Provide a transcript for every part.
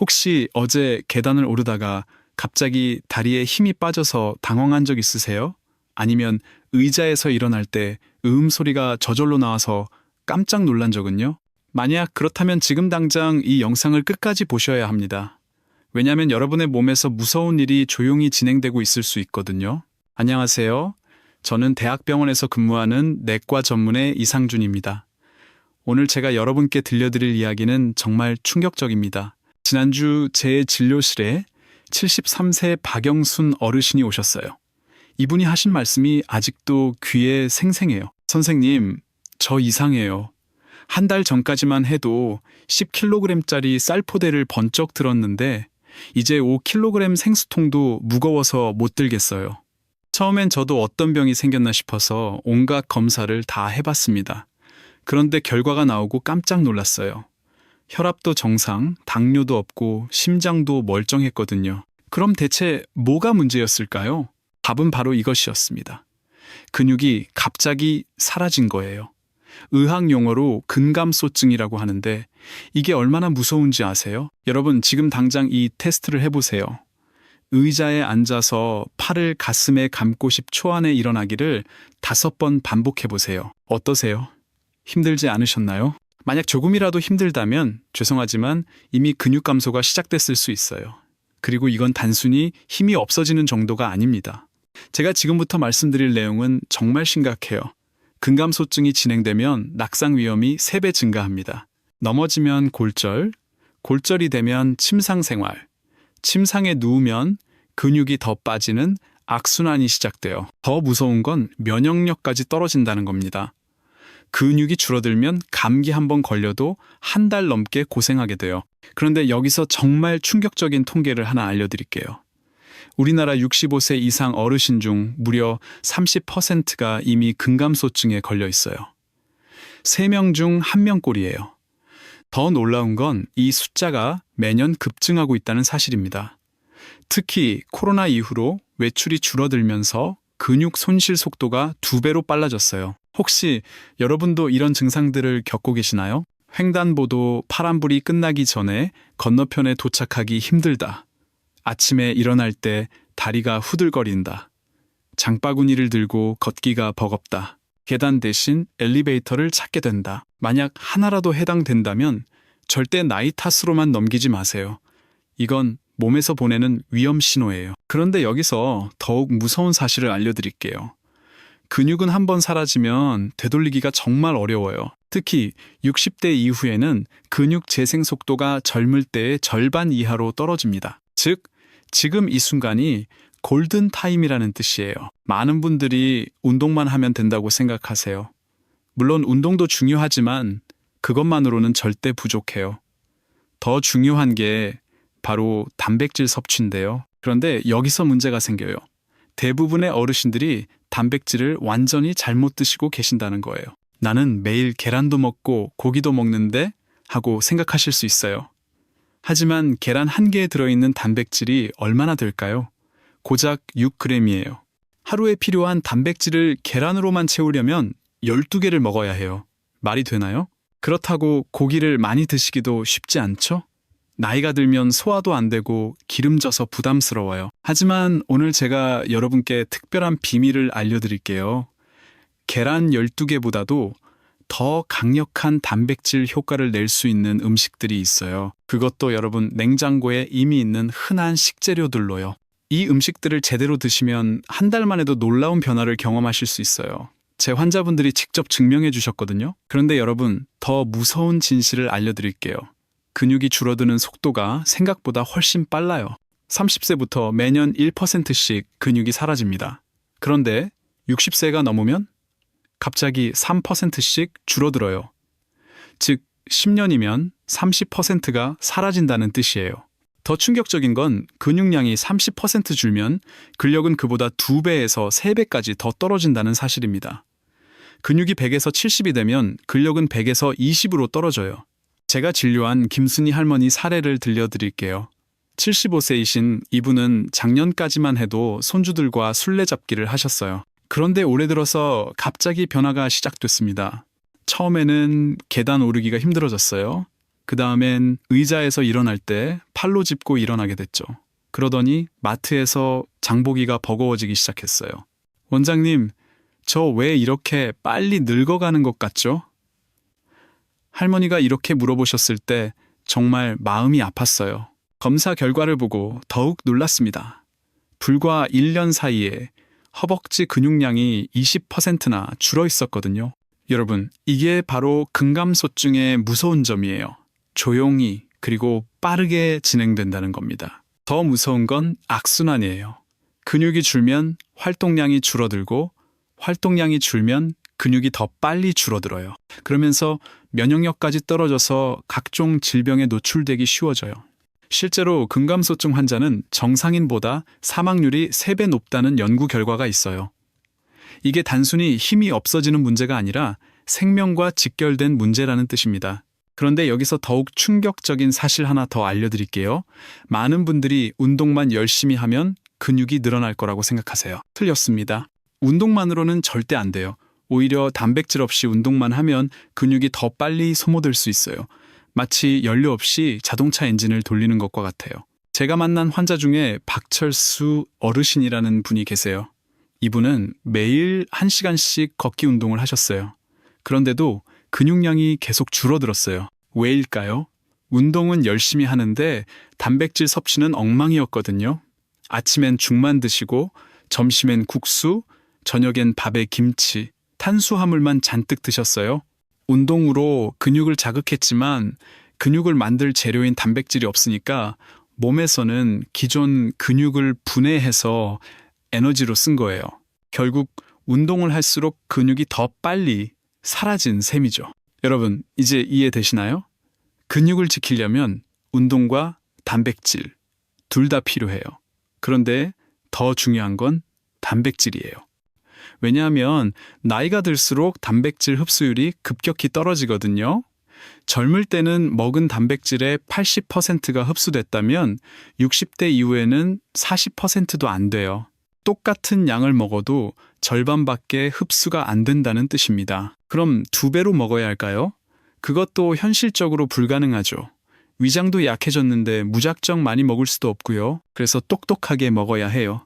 혹시 어제 계단을 오르다가 갑자기 다리에 힘이 빠져서 당황한 적 있으세요? 아니면 의자에서 일어날 때음 소리가 저절로 나와서 깜짝 놀란 적은요? 만약 그렇다면 지금 당장 이 영상을 끝까지 보셔야 합니다. 왜냐하면 여러분의 몸에서 무서운 일이 조용히 진행되고 있을 수 있거든요. 안녕하세요. 저는 대학병원에서 근무하는 내과 전문의 이상준입니다. 오늘 제가 여러분께 들려드릴 이야기는 정말 충격적입니다. 지난주 제 진료실에 73세 박영순 어르신이 오셨어요. 이분이 하신 말씀이 아직도 귀에 생생해요. 선생님, 저 이상해요. 한 달 전까지만 해도 10kg짜리 쌀포대를 번쩍 들었는데 이제 5kg 생수통도 무거워서 못 들겠어요. 처음엔 저도 어떤 병이 생겼나 싶어서 온갖 검사를 다 해봤습니다. 그런데 결과가 나오고 깜짝 놀랐어요. 혈압도 정상, 당뇨도 없고 심장도 멀쩡했거든요. 그럼 대체 뭐가 문제였을까요? 답은 바로 이것이었습니다. 근육이 갑자기 사라진 거예요. 의학 용어로 근감소증이라고 하는데 이게 얼마나 무서운지 아세요? 여러분 지금 당장 이 테스트를 해보세요. 의자에 앉아서 팔을 가슴에 감고 10초 안에 일어나기를 다섯 번 반복해 보세요. 어떠세요? 힘들지 않으셨나요? 만약 조금이라도 힘들다면 죄송하지만 이미 근육 감소가 시작됐을 수 있어요. 그리고 이건 단순히 힘이 없어지는 정도가 아닙니다. 제가 지금부터 말씀드릴 내용은 정말 심각해요. 근감소증이 진행되면 낙상 위험이 3배 증가합니다. 넘어지면 골절, 골절이 되면 침상 생활, 침상에 누우면 근육이 더 빠지는 악순환이 시작돼요. 더 무서운 건 면역력까지 떨어진다는 겁니다. 근육이 줄어들면 감기 한 번 걸려도 한 달 넘게 고생하게 돼요. 그런데 여기서 정말 충격적인 통계를 하나 알려드릴게요. 우리나라 65세 이상 어르신 중 무려 30%가 이미 근감소증에 걸려 있어요. 3명 중 1명 꼴이에요. 더 놀라운 건 이 숫자가 매년 급증하고 있다는 사실입니다. 특히 코로나 이후로 외출이 줄어들면서 근육 손실 속도가 두 배로 빨라졌어요. 혹시 여러분도 이런 증상들을 겪고 계시나요? 횡단보도 파란불이 끝나기 전에 건너편에 도착하기 힘들다. 아침에 일어날 때 다리가 후들거린다. 장바구니를 들고 걷기가 버겁다. 계단 대신 엘리베이터를 찾게 된다. 만약 하나라도 해당된다면 절대 나이 탓으로만 넘기지 마세요. 이건 몸에서 보내는 위험 신호예요. 그런데 여기서 더욱 무서운 사실을 알려드릴게요. 근육은 한번 사라지면 되돌리기가 정말 어려워요. 특히 60대 이후에는 근육 재생 속도가 젊을 때의 절반 이하로 떨어집니다. 즉, 지금 이 순간이 골든 타임이라는 뜻이에요. 많은 분들이 운동만 하면 된다고 생각하세요. 물론 운동도 중요하지만 그것만으로는 절대 부족해요. 더 중요한 게 바로 단백질 섭취인데요. 그런데 여기서 문제가 생겨요. 대부분의 어르신들이 단백질을 완전히 잘못 드시고 계신다는 거예요. 나는 매일 계란도 먹고 고기도 먹는데 하고 생각하실 수 있어요. 하지만 계란 한 개에 들어있는 단백질이 얼마나 될까요? 고작 6g이에요. 하루에 필요한 단백질을 계란으로만 채우려면 12개를 먹어야 해요. 말이 되나요? 그렇다고 고기를 많이 드시기도 쉽지 않죠? 나이가 들면 소화도 안 되고 기름져서 부담스러워요. 하지만 오늘 제가 여러분께 특별한 비밀을 알려드릴게요. 계란 12개보다도 더 강력한 단백질 효과를 낼 수 있는 음식들이 있어요. 그것도 여러분 냉장고에 이미 있는 흔한 식재료들로요. 이 음식들을 제대로 드시면 한 달 만에도 놀라운 변화를 경험하실 수 있어요. 제 환자분들이 직접 증명해 주셨거든요. 그런데 여러분, 더 무서운 진실을 알려드릴게요. 근육이 줄어드는 속도가 생각보다 훨씬 빨라요. 30세부터 매년 1%씩 근육이 사라집니다. 그런데 60세가 넘으면 갑자기 3%씩 줄어들어요. 즉, 10년이면 30%가 사라진다는 뜻이에요. 더 충격적인 건 근육량이 30% 줄면 근력은 그보다 2배에서 3배까지 더 떨어진다는 사실입니다. 근육이 100에서 70이 되면 근력은 100에서 20으로 떨어져요. 제가 진료한 김순희 할머니 사례를 들려드릴게요. 75세이신 이분은 작년까지만 해도 손주들과 술래잡기를 하셨어요. 그런데 올해 들어서 갑자기 변화가 시작됐습니다. 처음에는 계단 오르기가 힘들어졌어요. 그 다음엔 의자에서 일어날 때 팔로 짚고 일어나게 됐죠. 그러더니 마트에서 장보기가 버거워지기 시작했어요. 원장님, 저 왜 이렇게 빨리 늙어가는 것 같죠? 할머니가 이렇게 물어보셨을 때 정말 마음이 아팠어요. 검사 결과를 보고 더욱 놀랐습니다. 불과 1년 사이에 허벅지 근육량이 20%나 줄어 있었거든요. 여러분, 이게 바로 근감소증의 무서운 점이에요. 조용히 그리고 빠르게 진행된다는 겁니다. 더 무서운 건 악순환이에요. 근육이 줄면 활동량이 줄어들고 활동량이 줄면 근육이 더 빨리 줄어들어요. 그러면서 면역력까지 떨어져서 각종 질병에 노출되기 쉬워져요. 실제로 근감소증 환자는 정상인보다 사망률이 3배 높다는 연구 결과가 있어요. 이게 단순히 힘이 없어지는 문제가 아니라 생명과 직결된 문제라는 뜻입니다. 그런데 여기서 더욱 충격적인 사실 하나 더 알려드릴게요. 많은 분들이 운동만 열심히 하면 근육이 늘어날 거라고 생각하세요. 틀렸습니다. 운동만으로는 절대 안 돼요. 오히려 단백질 없이 운동만 하면 근육이 더 빨리 소모될 수 있어요. 마치 연료 없이 자동차 엔진을 돌리는 것과 같아요. 제가 만난 환자 중에 박철수 어르신이라는 분이 계세요. 이분은 매일 1시간씩 걷기 운동을 하셨어요. 그런데도 근육량이 계속 줄어들었어요. 왜일까요? 운동은 열심히 하는데 단백질 섭취는 엉망이었거든요. 아침엔 죽만 드시고 점심엔 국수, 저녁엔 밥에 김치, 탄수화물만 잔뜩 드셨어요. 운동으로 근육을 자극했지만 근육을 만들 재료인 단백질이 없으니까 몸에서는 기존 근육을 분해해서 에너지로 쓴 거예요. 결국 운동을 할수록 근육이 더 빨리 사라진 셈이죠. 여러분, 이제 이해되시나요? 근육을 지키려면 운동과 단백질 둘 다 필요해요. 그런데 더 중요한 건 단백질이에요. 왜냐하면 나이가 들수록 단백질 흡수율이 급격히 떨어지거든요. 젊을 때는 먹은 단백질의 80%가 흡수됐다면 60대 이후에는 40%도 안 돼요. 똑같은 양을 먹어도 절반밖에 흡수가 안 된다는 뜻입니다. 그럼 두 배로 먹어야 할까요? 그것도 현실적으로 불가능하죠. 위장도 약해졌는데 무작정 많이 먹을 수도 없고요. 그래서 똑똑하게 먹어야 해요.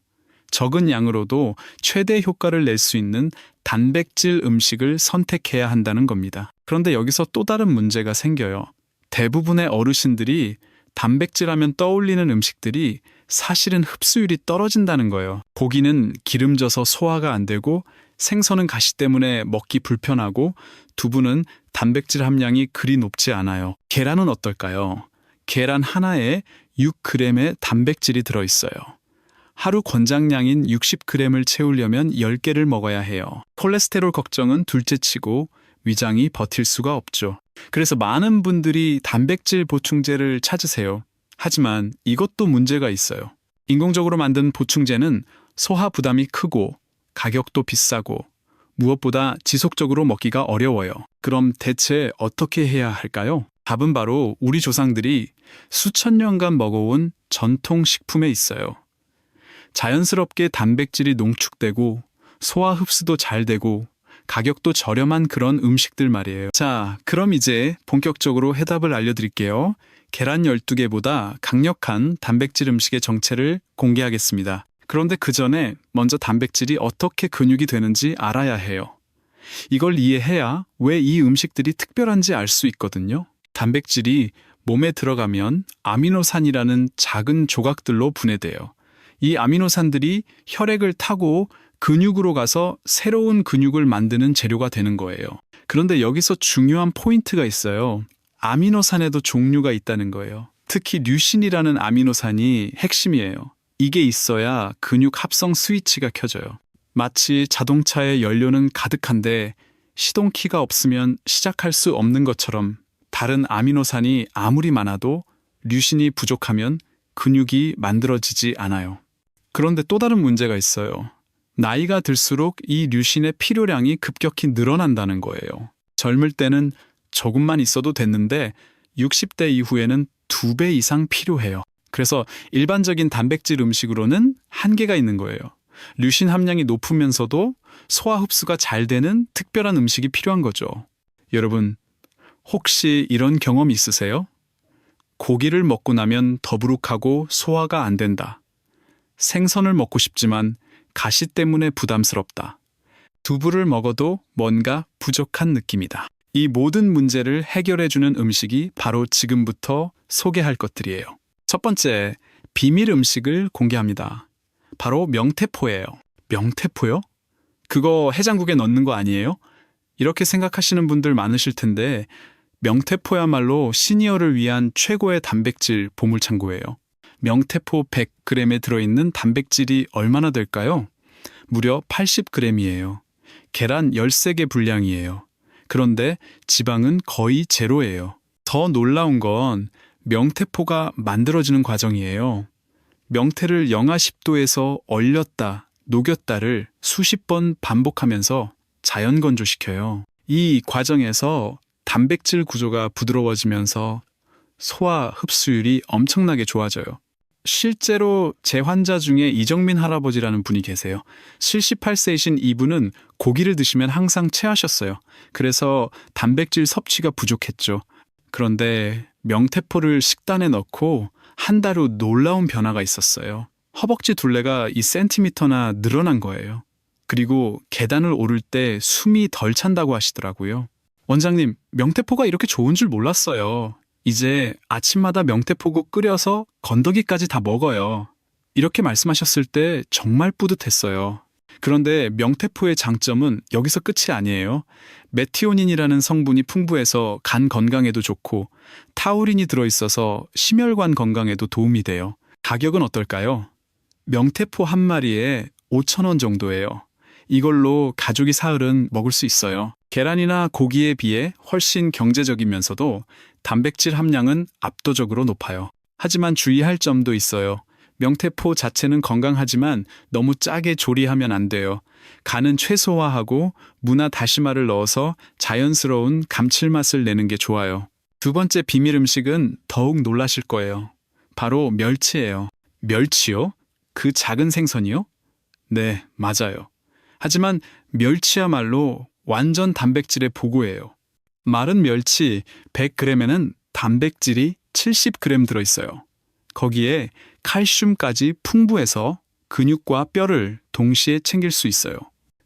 적은 양으로도 최대 효과를 낼 수 있는 단백질 음식을 선택해야 한다는 겁니다. 그런데 여기서 또 다른 문제가 생겨요. 대부분의 어르신들이 단백질 하면 떠올리는 음식들이 사실은 흡수율이 떨어진다는 거예요. 고기는 기름져서 소화가 안 되고 생선은 가시 때문에 먹기 불편하고 두부는 단백질 함량이 그리 높지 않아요. 계란은 어떨까요? 계란 하나에 6g의 단백질이 들어있어요. 하루 권장량인 60g을 채우려면 10개를 먹어야 해요. 콜레스테롤 걱정은 둘째치고 위장이 버틸 수가 없죠. 그래서 많은 분들이 단백질 보충제를 찾으세요. 하지만 이것도 문제가 있어요. 인공적으로 만든 보충제는 소화 부담이 크고 가격도 비싸고 무엇보다 지속적으로 먹기가 어려워요. 그럼 대체 어떻게 해야 할까요? 답은 바로 우리 조상들이 수천 년간 먹어온 전통 식품에 있어요. 자연스럽게 단백질이 농축되고 소화 흡수도 잘 되고 가격도 저렴한 그런 음식들 말이에요. 자, 그럼 이제 본격적으로 해답을 알려드릴게요. 계란 12개보다 강력한 단백질 음식의 정체를 공개하겠습니다. 그런데 그 전에 먼저 단백질이 어떻게 근육이 되는지 알아야 해요. 이걸 이해해야 왜 이 음식들이 특별한지 알 수 있거든요. 단백질이 몸에 들어가면 아미노산이라는 작은 조각들로 분해돼요. 이 아미노산들이 혈액을 타고 근육으로 가서 새로운 근육을 만드는 재료가 되는 거예요. 그런데 여기서 중요한 포인트가 있어요. 아미노산에도 종류가 있다는 거예요. 특히 류신이라는 아미노산이 핵심이에요. 이게 있어야 근육 합성 스위치가 켜져요. 마치 자동차의 연료는 가득한데 시동키가 없으면 시작할 수 없는 것처럼 다른 아미노산이 아무리 많아도 류신이 부족하면 근육이 만들어지지 않아요. 그런데 또 다른 문제가 있어요. 나이가 들수록 이 류신의 필요량이 급격히 늘어난다는 거예요. 젊을 때는 조금만 있어도 됐는데 60대 이후에는 두 배 이상 필요해요. 그래서 일반적인 단백질 음식으로는 한계가 있는 거예요. 류신 함량이 높으면서도 소화 흡수가 잘 되는 특별한 음식이 필요한 거죠. 여러분, 혹시 이런 경험 있으세요? 고기를 먹고 나면 더부룩하고 소화가 안 된다. 생선을 먹고 싶지만 가시 때문에 부담스럽다. 두부를 먹어도 뭔가 부족한 느낌이다. 이 모든 문제를 해결해주는 음식이 바로 지금부터 소개할 것들이에요. 첫 번째, 비밀 음식을 공개합니다. 바로 명태포예요. 명태포요? 그거 해장국에 넣는 거 아니에요? 이렇게 생각하시는 분들 많으실 텐데 명태포야말로 시니어를 위한 최고의 단백질 보물창고예요. 명태포 100g에 들어있는 단백질이 얼마나 될까요? 무려 80g이에요. 계란 13개 분량이에요. 그런데 지방은 거의 제로예요. 더 놀라운 건 명태포가 만들어지는 과정이에요. 명태를 영하 10도에서 얼렸다, 녹였다를 수십 번 반복하면서 자연 건조시켜요. 이 과정에서 단백질 구조가 부드러워지면서 소화 흡수율이 엄청나게 좋아져요. 실제로 제 환자 중에 이정민 할아버지라는 분이 계세요. 78세이신 이분은 고기를 드시면 항상 체하셨어요. 그래서 단백질 섭취가 부족했죠. 그런데 명태포를 식단에 넣고 한 달 후 놀라운 변화가 있었어요. 허벅지 둘레가 2cm나 늘어난 거예요. 그리고 계단을 오를 때 숨이 덜 찬다고 하시더라고요. 원장님, 명태포가 이렇게 좋은 줄 몰랐어요. 이제 아침마다 명태포국 끓여서 건더기까지 다 먹어요. 이렇게 말씀하셨을 때 정말 뿌듯했어요. 그런데 명태포의 장점은 여기서 끝이 아니에요. 메티오닌이라는 성분이 풍부해서 간 건강에도 좋고 타우린이 들어있어서 심혈관 건강에도 도움이 돼요. 가격은 어떨까요? 명태포 한 마리에 5,000원 정도예요. 이걸로 가족이 사흘은 먹을 수 있어요. 계란이나 고기에 비해 훨씬 경제적이면서도 단백질 함량은 압도적으로 높아요. 하지만 주의할 점도 있어요. 명태포 자체는 건강하지만 너무 짜게 조리하면 안 돼요. 간은 최소화하고 무나 다시마를 넣어서 자연스러운 감칠맛을 내는 게 좋아요. 두 번째 비밀 음식은 더욱 놀라실 거예요. 바로 멸치예요. 멸치요? 그 작은 생선이요? 네, 맞아요. 하지만 멸치야말로 완전 단백질의 보고예요. 마른 멸치 100g에는 단백질이 70g 들어있어요. 거기에 칼슘까지 풍부해서 근육과 뼈를 동시에 챙길 수 있어요.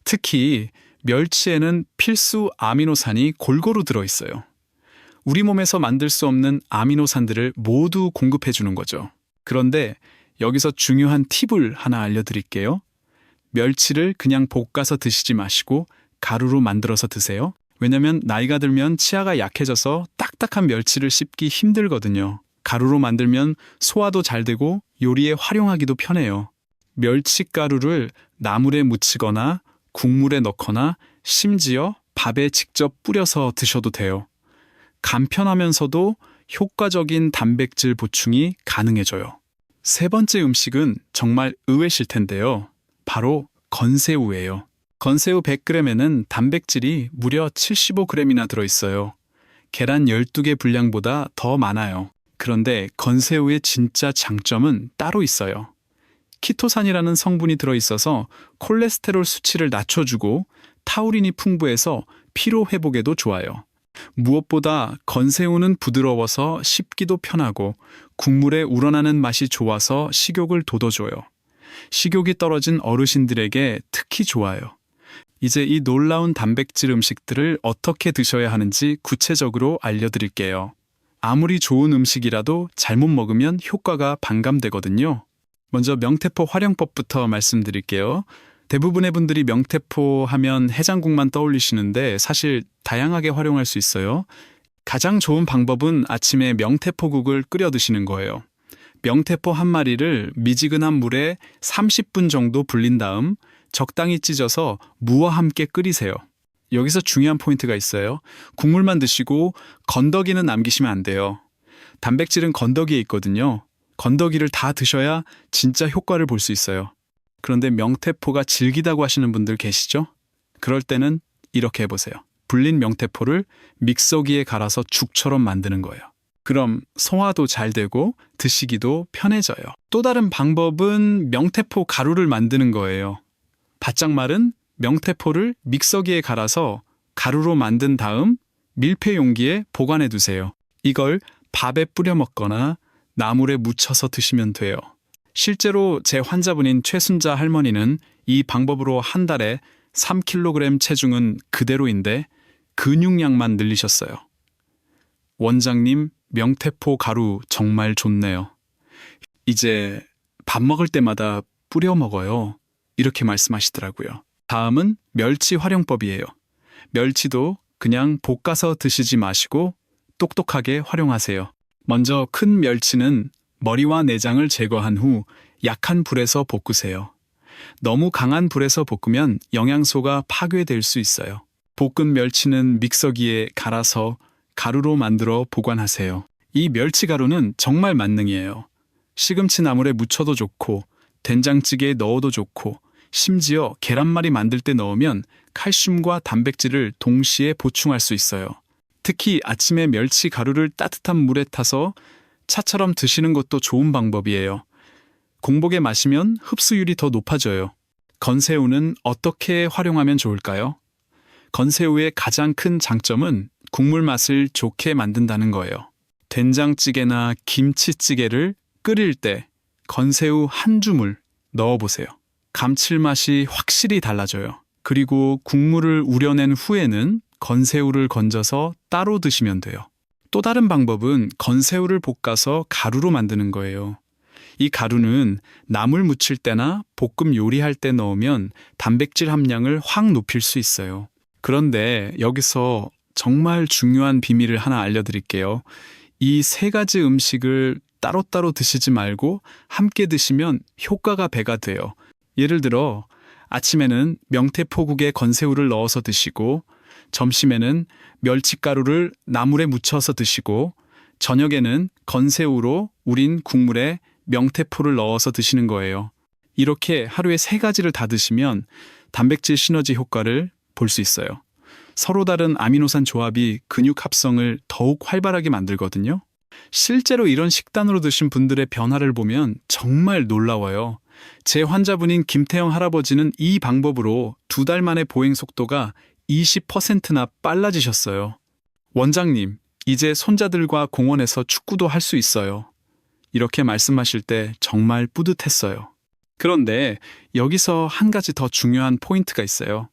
특히 멸치에는 필수 아미노산이 골고루 들어있어요. 우리 몸에서 만들 수 없는 아미노산들을 모두 공급해 주는 거죠. 그런데 여기서 중요한 팁을 하나 알려드릴게요. 멸치를 그냥 볶아서 드시지 마시고 가루로 만들어서 드세요. 왜냐면 나이가 들면 치아가 약해져서 딱딱한 멸치를 씹기 힘들거든요. 가루로 만들면 소화도 잘 되고 요리에 활용하기도 편해요. 멸치 가루를 나물에 묻히거나 국물에 넣거나 심지어 밥에 직접 뿌려서 드셔도 돼요. 간편하면서도 효과적인 단백질 보충이 가능해져요. 세 번째 음식은 정말 의외실 텐데요. 바로 건새우예요. 건새우 100g에는 단백질이 무려 75g이나 들어있어요. 계란 12개 분량보다 더 많아요. 그런데 건새우의 진짜 장점은 따로 있어요. 키토산이라는 성분이 들어있어서 콜레스테롤 수치를 낮춰주고 타우린이 풍부해서 피로 회복에도 좋아요. 무엇보다 건새우는 부드러워서 씹기도 편하고 국물에 우러나는 맛이 좋아서 식욕을 돋워줘요. 식욕이 떨어진 어르신들에게 특히 좋아요. 이제 이 놀라운 단백질 음식들을 어떻게 드셔야 하는지 구체적으로 알려드릴게요. 아무리 좋은 음식이라도 잘못 먹으면 효과가 반감되거든요. 먼저 명태포 활용법부터 말씀드릴게요. 대부분의 분들이 명태포 하면 해장국만 떠올리시는데 사실 다양하게 활용할 수 있어요. 가장 좋은 방법은 아침에 명태포국을 끓여 드시는 거예요. 명태포 한 마리를 미지근한 물에 30분 정도 불린 다음 적당히 찢어서 무와 함께 끓이세요. 여기서 중요한 포인트가 있어요. 국물만 드시고 건더기는 남기시면 안 돼요. 단백질은 건더기에 있거든요. 건더기를 다 드셔야 진짜 효과를 볼 수 있어요. 그런데 명태포가 질기다고 하시는 분들 계시죠? 그럴 때는 이렇게 해보세요. 불린 명태포를 믹서기에 갈아서 죽처럼 만드는 거예요. 그럼 소화도 잘 되고 드시기도 편해져요. 또 다른 방법은 명태포 가루를 만드는 거예요. 바짝 마른 명태포를 믹서기에 갈아서 가루로 만든 다음 밀폐 용기에 보관해 두세요. 이걸 밥에 뿌려 먹거나 나물에 묻혀서 드시면 돼요. 실제로 제 환자분인 최순자 할머니는 이 방법으로 한 달에 3kg 체중은 그대로인데 근육량만 늘리셨어요. 원장님, 명태포 가루 정말 좋네요. 이제 밥 먹을 때마다 뿌려 먹어요. 이렇게 말씀하시더라고요. 다음은 멸치 활용법이에요. 멸치도 그냥 볶아서 드시지 마시고 똑똑하게 활용하세요. 먼저 큰 멸치는 머리와 내장을 제거한 후 약한 불에서 볶으세요. 너무 강한 불에서 볶으면 영양소가 파괴될 수 있어요. 볶은 멸치는 믹서기에 갈아서 가루로 만들어 보관하세요. 이 멸치 가루는 정말 만능이에요. 시금치 나물에 묻혀도 좋고 된장찌개에 넣어도 좋고 심지어 계란말이 만들 때 넣으면 칼슘과 단백질을 동시에 보충할 수 있어요. 특히 아침에 멸치 가루를 따뜻한 물에 타서 차처럼 드시는 것도 좋은 방법이에요. 공복에 마시면 흡수율이 더 높아져요. 건새우는 어떻게 활용하면 좋을까요? 건새우의 가장 큰 장점은 국물 맛을 좋게 만든다는 거예요. 된장찌개나 김치찌개를 끓일 때 건새우 한 줌을 넣어보세요. 감칠맛이 확실히 달라져요. 그리고 국물을 우려낸 후에는 건새우를 건져서 따로 드시면 돼요. 또 다른 방법은 건새우를 볶아서 가루로 만드는 거예요. 이 가루는 나물 무칠 때나 볶음 요리할 때 넣으면 단백질 함량을 확 높일 수 있어요. 그런데 여기서 정말 중요한 비밀을 하나 알려드릴게요. 이 세 가지 음식을 따로따로 드시지 말고 함께 드시면 효과가 배가 돼요. 예를 들어 아침에는 명태포국에 건새우를 넣어서 드시고 점심에는 멸치가루를 나물에 묻혀서 드시고 저녁에는 건새우로 우린 국물에 명태포를 넣어서 드시는 거예요. 이렇게 하루에 세 가지를 다 드시면 단백질 시너지 효과를 볼 수 있어요. 서로 다른 아미노산 조합이 근육 합성을 더욱 활발하게 만들거든요. 실제로 이런 식단으로 드신 분들의 변화를 보면 정말 놀라워요. 제 환자분인 김태형 할아버지는 이 방법으로 두 달 만에 보행 속도가 20%나 빨라지셨어요. 원장님, 이제 손자들과 공원에서 축구도 할 수 있어요. 이렇게 말씀하실 때 정말 뿌듯했어요. 그런데 여기서 한 가지 더 중요한 포인트가 있어요.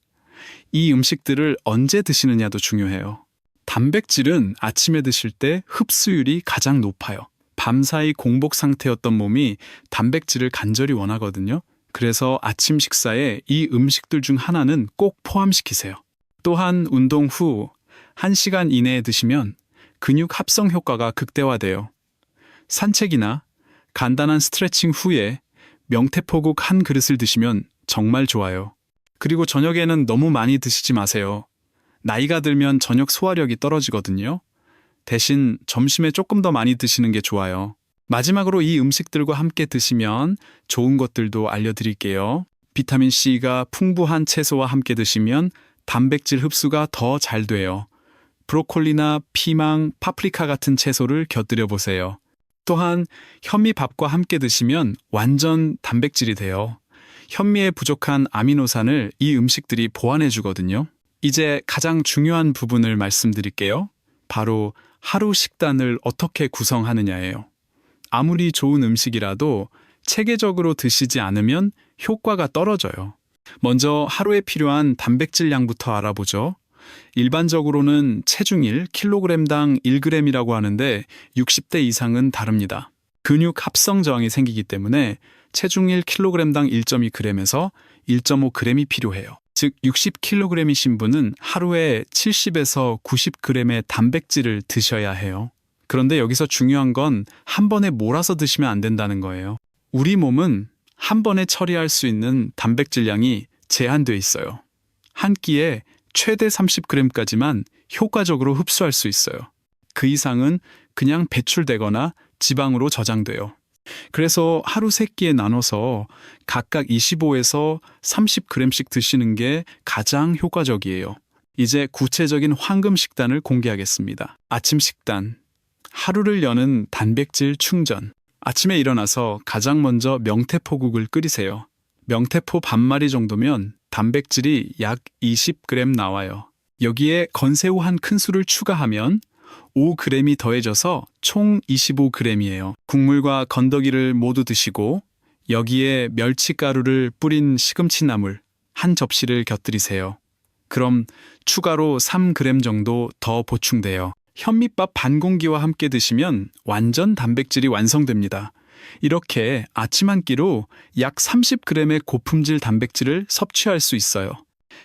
이 음식들을 언제 드시느냐도 중요해요. 단백질은 아침에 드실 때 흡수율이 가장 높아요. 밤사이 공복 상태였던 몸이 단백질을 간절히 원하거든요. 그래서 아침 식사에 이 음식들 중 하나는 꼭 포함시키세요. 또한 운동 후 1시간 이내에 드시면 근육 합성 효과가 극대화돼요. 산책이나 간단한 스트레칭 후에 명태포국 한 그릇을 드시면 정말 좋아요. 그리고 저녁에는 너무 많이 드시지 마세요. 나이가 들면 저녁 소화력이 떨어지거든요. 대신 점심에 조금 더 많이 드시는 게 좋아요. 마지막으로 이 음식들과 함께 드시면 좋은 것들도 알려드릴게요. 비타민C가 풍부한 채소와 함께 드시면 단백질 흡수가 더 잘 돼요. 브로콜리나 피망, 파프리카 같은 채소를 곁들여 보세요. 또한 현미밥과 함께 드시면 완전 단백질이 돼요. 현미에 부족한 아미노산을 이 음식들이 보완해 주거든요. 이제 가장 중요한 부분을 말씀드릴게요. 바로 하루 식단을 어떻게 구성하느냐예요. 아무리 좋은 음식이라도 체계적으로 드시지 않으면 효과가 떨어져요. 먼저 하루에 필요한 단백질량부터 알아보죠. 일반적으로는 체중일 킬로그램당 1g이라고 하는데 60대 이상은 다릅니다. 근육 합성 저항이 생기기 때문에 체중일 킬로그램당 1.2g에서 1.5g이 필요해요. 즉 60kg이신 분은 하루에 70에서 90g의 단백질을 드셔야 해요. 그런데 여기서 중요한 건 한 번에 몰아서 드시면 안 된다는 거예요. 우리 몸은 한 번에 처리할 수 있는 단백질량이 제한돼 있어요. 한 끼에 최대 30g까지만 효과적으로 흡수할 수 있어요. 그 이상은 그냥 배출되거나 지방으로 저장돼요. 그래서 하루 세 끼에 나눠서 각각 25에서 30g씩 드시는 게 가장 효과적이에요. 이제 구체적인 황금 식단을 공개하겠습니다. 아침 식단. 하루를 여는 단백질 충전. 아침에 일어나서 가장 먼저 명태포국을 끓이세요. 명태포 반마리 정도면 단백질이 약 20g 나와요. 여기에 건새우 한 큰술을 추가하면 5g이 더해져서 총 25g이에요. 국물과 건더기를 모두 드시고 여기에 멸치가루를 뿌린 시금치나물 한 접시를 곁들이세요. 그럼 추가로 3g 정도 더 보충돼요. 현미밥 반 공기와 함께 드시면 완전 단백질이 완성됩니다. 이렇게 아침 한 끼로 약 30g의 고품질 단백질을 섭취할 수 있어요.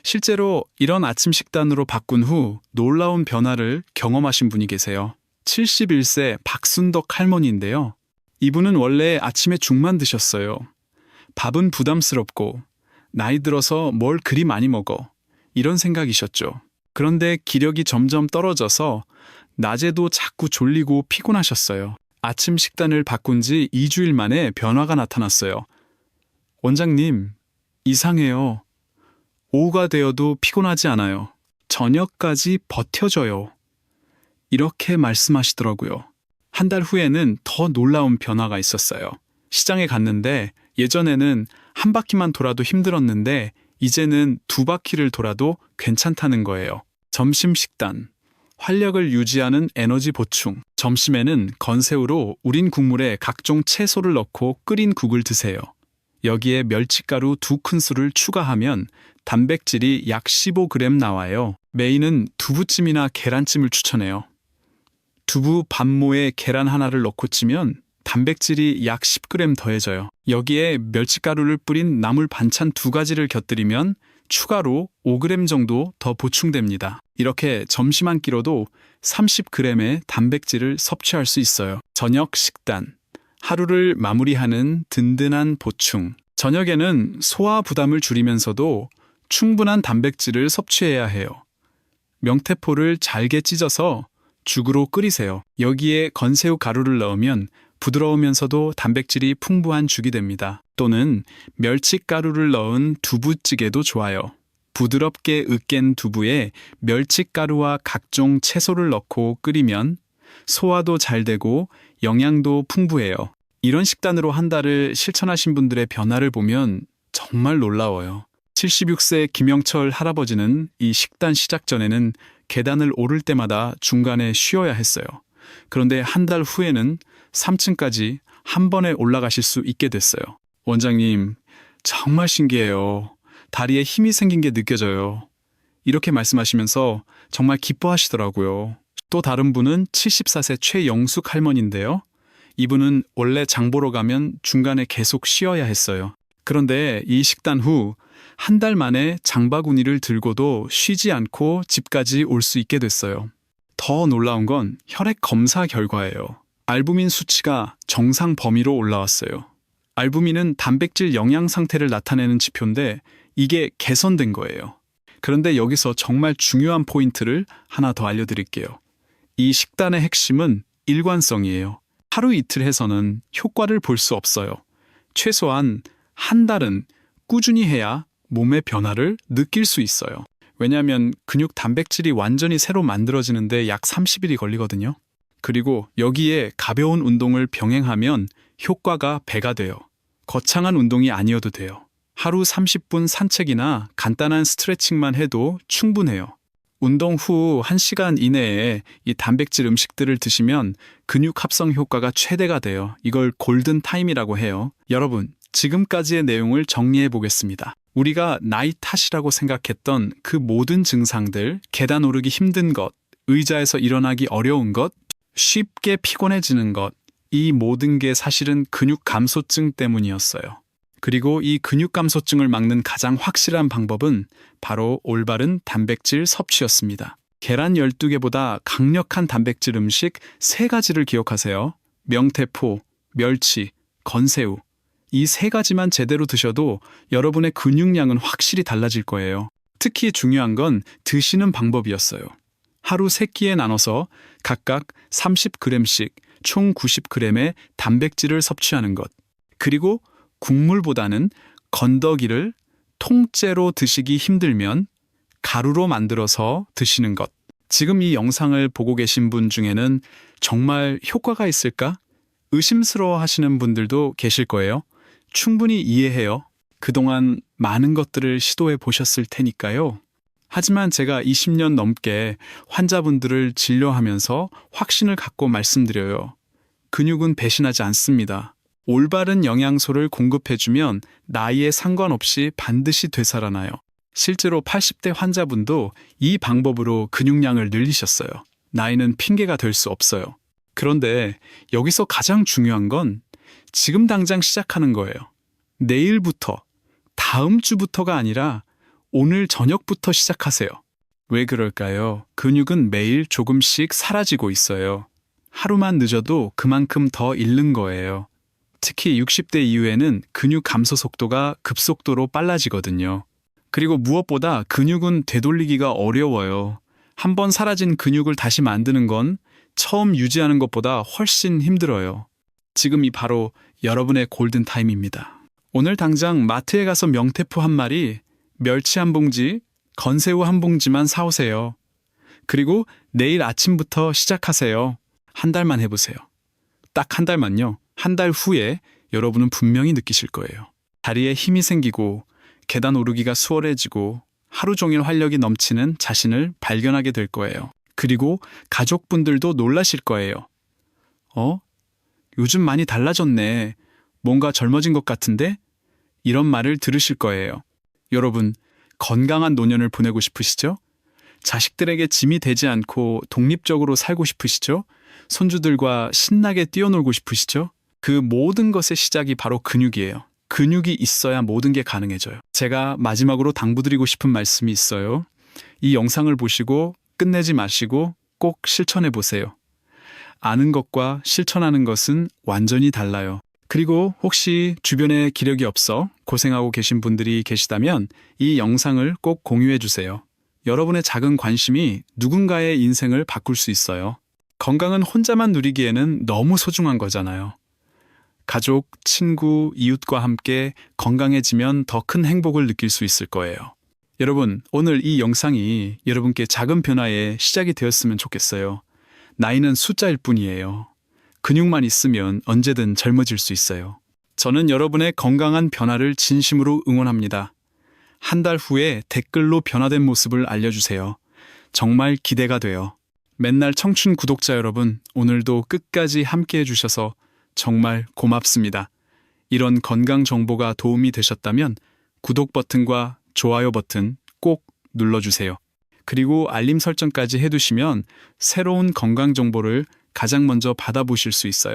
실제로 이런 아침 식단으로 바꾼 후 놀라운 변화를 경험하신 분이 계세요. 71세 박순덕 할머니인데요. 이분은 원래 아침에 죽만 드셨어요. 밥은 부담스럽고 나이 들어서 뭘 그리 많이 먹어. 이런 생각이셨죠. 그런데 기력이 점점 떨어져서 낮에도 자꾸 졸리고 피곤하셨어요. 아침 식단을 바꾼 지 2주일 만에 변화가 나타났어요. 원장님, 이상해요. 오후가 되어도 피곤하지 않아요. 저녁까지 버텨줘요. 이렇게 말씀하시더라고요. 한 달 후에는 더 놀라운 변화가 있었어요. 시장에 갔는데 예전에는 한 바퀴만 돌아도 힘들었는데 이제는 두 바퀴를 돌아도 괜찮다는 거예요. 점심 식단. 활력을 유지하는 에너지 보충. 점심에는 건새우로 우린 국물에 각종 채소를 넣고 끓인 국을 드세요. 여기에 멸치가루 두 큰술을 추가하면 단백질이 약 15g 나와요. 메인은 두부찜이나 계란찜을 추천해요. 두부 반모에 계란 하나를 넣고 찌면 단백질이 약 10g 더해져요. 여기에 멸치가루를 뿌린 나물 반찬 두 가지를 곁들이면 추가로 5g 정도 더 보충됩니다. 이렇게 점심 한 끼로도 30g의 단백질을 섭취할 수 있어요. 저녁 식단. 하루를 마무리하는 든든한 보충. 저녁에는 소화 부담을 줄이면서도 충분한 단백질을 섭취해야 해요. 명태포를 잘게 찢어서 죽으로 끓이세요. 여기에 건새우 가루를 넣으면 부드러우면서도 단백질이 풍부한 죽이 됩니다. 또는 멸치가루를 넣은 두부찌개도 좋아요. 부드럽게 으깬 두부에 멸치가루와 각종 채소를 넣고 끓이면 소화도 잘 되고 영양도 풍부해요. 이런 식단으로 한 달을 실천하신 분들의 변화를 보면 정말 놀라워요. 76세 김영철 할아버지는 이 식단 시작 전에는 계단을 오를 때마다 중간에 쉬어야 했어요. 그런데 한 달 후에는 3층까지 한 번에 올라가실 수 있게 됐어요. 원장님, 정말 신기해요. 다리에 힘이 생긴 게 느껴져요. 이렇게 말씀하시면서 정말 기뻐하시더라고요. 또 다른 분은 74세 최영숙 할머니인데요. 이분은 원래 장 보러 가면 중간에 계속 쉬어야 했어요. 그런데 이 식단 후 한 달 만에 장바구니를 들고도 쉬지 않고 집까지 올 수 있게 됐어요. 더 놀라운 건 혈액 검사 결과예요. 알부민 수치가 정상 범위로 올라왔어요. 알부민은 단백질 영양 상태를 나타내는 지표인데 이게 개선된 거예요. 그런데 여기서 정말 중요한 포인트를 하나 더 알려드릴게요. 이 식단의 핵심은 일관성이에요. 하루 이틀 해서는 효과를 볼 수 없어요. 최소한 한 달은 꾸준히 해야 몸의 변화를 느낄 수 있어요. 왜냐하면 근육 단백질이 완전히 새로 만들어지는데 약 30일이 걸리거든요. 그리고 여기에 가벼운 운동을 병행하면 효과가 배가 돼요. 거창한 운동이 아니어도 돼요. 하루 30분 산책이나 간단한 스트레칭만 해도 충분해요. 운동 후 1시간 이내에 이 단백질 음식들을 드시면 근육 합성 효과가 최대가 돼요. 이걸 골든 타임이라고 해요. 여러분, 지금까지의 내용을 정리해 보겠습니다. 우리가 나이 탓이라고 생각했던 그 모든 증상들, 계단 오르기 힘든 것, 의자에서 일어나기 어려운 것, 쉽게 피곤해지는 것, 이 모든 게 사실은 근육 감소증 때문이었어요. 그리고 이 근육 감소증을 막는 가장 확실한 방법은 바로 올바른 단백질 섭취였습니다. 계란 12개보다 강력한 단백질 음식 3가지를 기억하세요. 명태포, 멸치, 건새우. 이 세 가지만 제대로 드셔도 여러분의 근육량은 확실히 달라질 거예요. 특히 중요한 건 드시는 방법이었어요. 하루 3끼에 나눠서 각각 30g씩 총 90g의 단백질을 섭취하는 것. 그리고 국물보다는 건더기를 통째로 드시기 힘들면 가루로 만들어서 드시는 것. 지금 이 영상을 보고 계신 분 중에는 정말 효과가 있을까? 의심스러워 하시는 분들도 계실 거예요. 충분히 이해해요. 그동안 많은 것들을 시도해 보셨을 테니까요. 하지만 제가 20년 넘게 환자분들을 진료하면서 확신을 갖고 말씀드려요. 근육은 배신하지 않습니다. 올바른 영양소를 공급해주면 나이에 상관없이 반드시 되살아나요. 실제로 80대 환자분도 이 방법으로 근육량을 늘리셨어요. 나이는 핑계가 될 수 없어요. 그런데 여기서 가장 중요한 건 지금 당장 시작하는 거예요. 내일부터, 다음 주부터가 아니라 오늘 저녁부터 시작하세요. 왜 그럴까요? 근육은 매일 조금씩 사라지고 있어요. 하루만 늦어도 그만큼 더 잃는 거예요. 특히 60대 이후에는 근육 감소 속도가 급속도로 빨라지거든요. 그리고 무엇보다 근육은 되돌리기가 어려워요. 한번 사라진 근육을 다시 만드는 건 처음 유지하는 것보다 훨씬 힘들어요. 지금이 바로 여러분의 골든 타임입니다. 오늘 당장 마트에 가서 명태포 한 마리, 멸치 한 봉지, 건새우 한 봉지만 사오세요. 그리고 내일 아침부터 시작하세요. 한 달만 해보세요. 딱 한 달만요. 한 달 후에 여러분은 분명히 느끼실 거예요. 다리에 힘이 생기고 계단 오르기가 수월해지고 하루 종일 활력이 넘치는 자신을 발견하게 될 거예요. 그리고 가족분들도 놀라실 거예요. 어? 요즘 많이 달라졌네. 뭔가 젊어진 것 같은데? 이런 말을 들으실 거예요. 여러분, 건강한 노년을 보내고 싶으시죠? 자식들에게 짐이 되지 않고 독립적으로 살고 싶으시죠? 손주들과 신나게 뛰어놀고 싶으시죠? 그 모든 것의 시작이 바로 근육이에요. 근육이 있어야 모든 게 가능해져요. 제가 마지막으로 당부드리고 싶은 말씀이 있어요. 이 영상을 보시고 끝내지 마시고 꼭 실천해 보세요. 아는 것과 실천하는 것은 완전히 달라요. 그리고 혹시 주변에 기력이 없어 고생하고 계신 분들이 계시다면 이 영상을 꼭 공유해 주세요. 여러분의 작은 관심이 누군가의 인생을 바꿀 수 있어요. 건강은 혼자만 누리기에는 너무 소중한 거잖아요. 가족, 친구, 이웃과 함께 건강해지면 더 큰 행복을 느낄 수 있을 거예요. 여러분, 오늘 이 영상이 여러분께 작은 변화의 시작이 되었으면 좋겠어요. 나이는 숫자일 뿐이에요. 근육만 있으면 언제든 젊어질 수 있어요. 저는 여러분의 건강한 변화를 진심으로 응원합니다. 한 달 후에 댓글로 변화된 모습을 알려주세요. 정말 기대가 돼요. 맨날 청춘 구독자 여러분, 오늘도 끝까지 함께 해주셔서 정말 고맙습니다. 이런 건강 정보가 도움이 되셨다면 구독 버튼과 좋아요 버튼 꼭 눌러주세요. 그리고 알림 설정까지 해두시면 새로운 건강 정보를 가장 먼저 받아보실 수 있어요.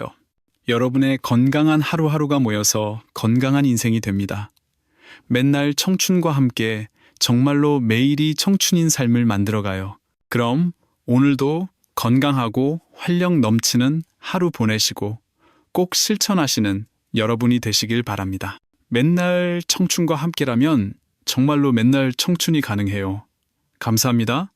여러분의 건강한 하루하루가 모여서 건강한 인생이 됩니다. 맨날 청춘과 함께 정말로 매일이 청춘인 삶을 만들어가요. 그럼 오늘도 건강하고 활력 넘치는 하루 보내시고 꼭 실천하시는 여러분이 되시길 바랍니다. 맨날 청춘과 함께라면 정말로 맨날 청춘이 가능해요. 감사합니다.